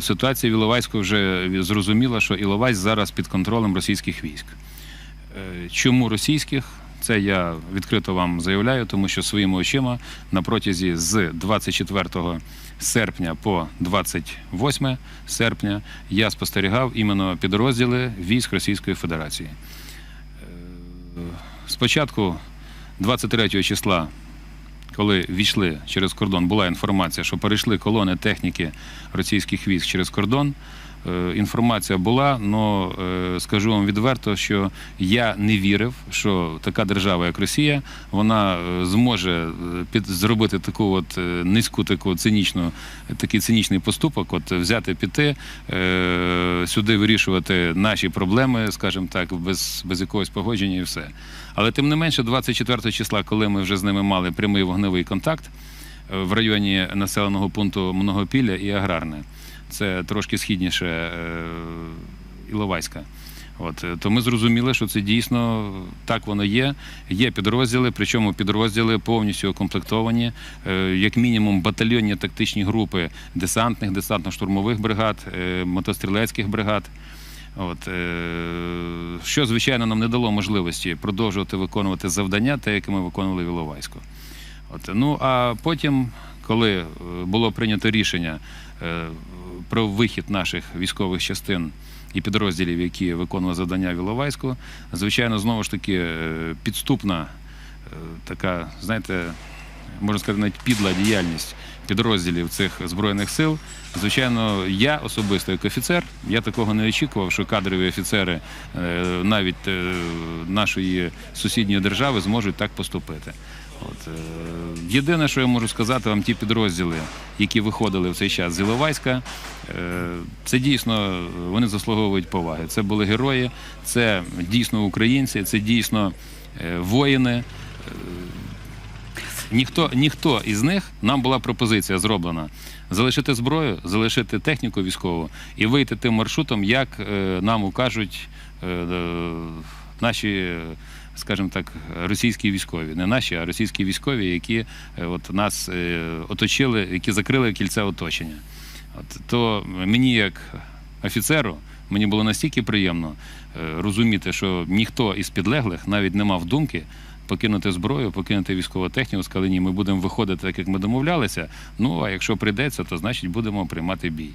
Ситуація в Іловайську вже зрозуміла, що Іловайськ зараз під контролем російських військ. Е, Чому російських? Це я відкрито вам заявляю, тому що своїми очима на протязі з 24 серпня по 28 серпня я спостерігав іменно підрозділи військ Російської Федерації. Е, Спочатку 23 числа коли війшли через кордон, була інформація, що перейшли колони техніки російських військ через кордон. Е, Інформація була, але скажу вам відверто, що я не вірив, що така держава, як Росія, вона е, зможе е, під зробити таку от низьку, таку цинічну, такий цинічний поступок, от взяти піти сюди вирішувати наші проблеми, скажімо так, без, без якогось погодження і все. Але тим не менше, 24 числа, коли ми вже з ними мали прямий вогневий контакт в районі населеного пункту Многопілля і Аграрне, це трошки східніше е, Іловайська. От, е, то ми зрозуміли, що це дійсно так воно є. Є підрозділи, причому підрозділи повністю укомплектовані, е, як мінімум батальйонні тактичні групи десантних, десантно-штурмових бригад, мотострілецьких бригад. От, що, звичайно, нам не дало можливості продовжувати виконувати завдання, те, яке ми виконували в Іловайську. От, ну а потім, коли було прийнято рішення про вихід наших військових частин і підрозділів, які виконували завдання в Іловайську, звичайно, знову ж таки е, підступна е, така, знаєте, можна сказати, навіть підла діяльність підрозділів цих збройних сил. Звичайно, я особисто як офіцер, я такого не очікував, що кадрові офіцери е, навіть е, нашої сусідньої держави зможуть так поступити. От, е, єдине, що я можу сказати вам, ті підрозділи, які виходили в цей час з Іловайська, це дійсно вони заслуговують поваги. Це були герої, це дійсно українці, це дійсно воїни. Ніхто, ніхто із них нам була пропозиція зроблена залишити зброю, залишити техніку військову і вийти тим маршрутом, як е, нам укажуть е, е, наші, скажімо так, російські військові, не наші, а російські військові, які е, от нас е, оточили, які закрили кільце оточення. От, то мені як офіцеру. Мені було настільки приємно е, розуміти, що ніхто із підлеглих навіть не мав думки покинути зброю, покинути військову техніку, сказали, ні, ми будемо виходити так, як ми домовлялися. Ну а якщо прийдеться, то значить будемо приймати бій.